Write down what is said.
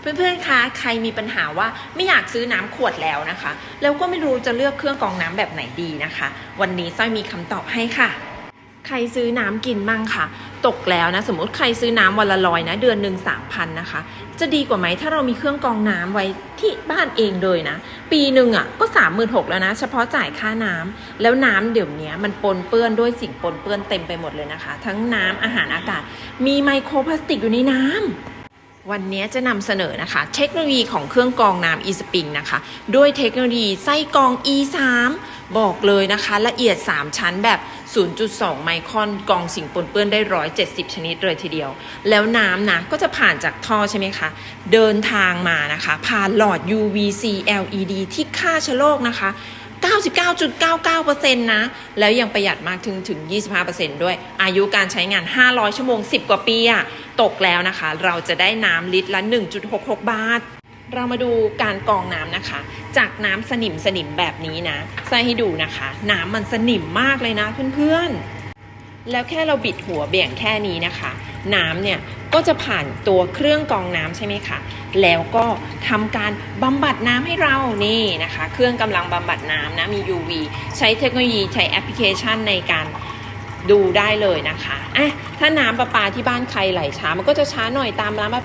เพื่อนๆ คะ ใครมีปัญหาว่าไม่อยากซื้อน้ำขวดแล้วนะคะ แล้วก็ไม่รู้จะเลือกเครื่องกรองน้ำแบบไหนดีนะคะ วันนี้สร้อยมีคำตอบให้ค่ะ ใครซื้อน้ำกินบ้างคะตกแล้วนะ สมมติใครซื้อน้ำวันละร้อยนะ เดือนหนึ่งสามพันนะคะ จะดีกว่าไหมถ้าเรามีเครื่องกรองน้ำไว้ที่บ้านเองเลยนะ ปีหนึ่งอะก็สามหมื่นหกแล้วนะ เฉพาะจ่ายค่าน้ำแล้วน้ำเดี๋ยวนี้มันปนเปื้อนด้วยสิ่งปนเปื้อนเต็มไปหมดเลยนะคะ ทั้งน้ำอาหารอากาศ มีไมโครพลาสติกอยู่ในน้ำ วันนี้จะนำเสนอนะคะ เทคโนโลยีของเครื่องกรองน้ำ eSpring นะคะ ด้วยเทคโนโลยีไส้กรอง E3 บอกเลยนะคะ ละเอียด 3 ชั้นแบบ 0.2 ไมครอนกรองสิ่งปนเปื้อนได้ 170 ชนิดเลยทีเดียว แล้วน้ำนะ ก็จะผ่านจากท่อใช่ไหมคะ เดินทางมานะคะ ผ่านหลอด UVC LED ที่ฆ่าเชื้อโรคนะคะ99.99%นะ แล้วยังประหยัดมากถึงถึง 25%ด้วย อายุการใช้งาน 500 ชั่วโมง 10 กว่าปีอะ ตกแล้วนะคะ เราจะได้น้ำลิตรละ 1.66 บาท เรามาดูการกรองน้ำนะคะ จากน้ำสนิมสนิมแบบนี้นะใส่ให้ดูนะคะ น้ำมันสนิมมากเลยนะเพื่อนๆ แล้วแค่เราบิดหัวเบี่ยงแค่นี้นะคะ น้ำเนี่ยก็จะผ่านตัวเครื่องกรองน้ำใช่ไหมคะ แล้วก็ทำการบำบัดน้ำให้เรานี่นะคะ เครื่องกำลังบำบัดน้ำนะมี UV ใช้เทคโนโลยีใช้แอปพลิเคชันในการ ดูได้เลยนะคะอะถ้าน้ำประปาที่บ้านใครไหลช้ามันก็จะช้าหน่อยตามร้านประ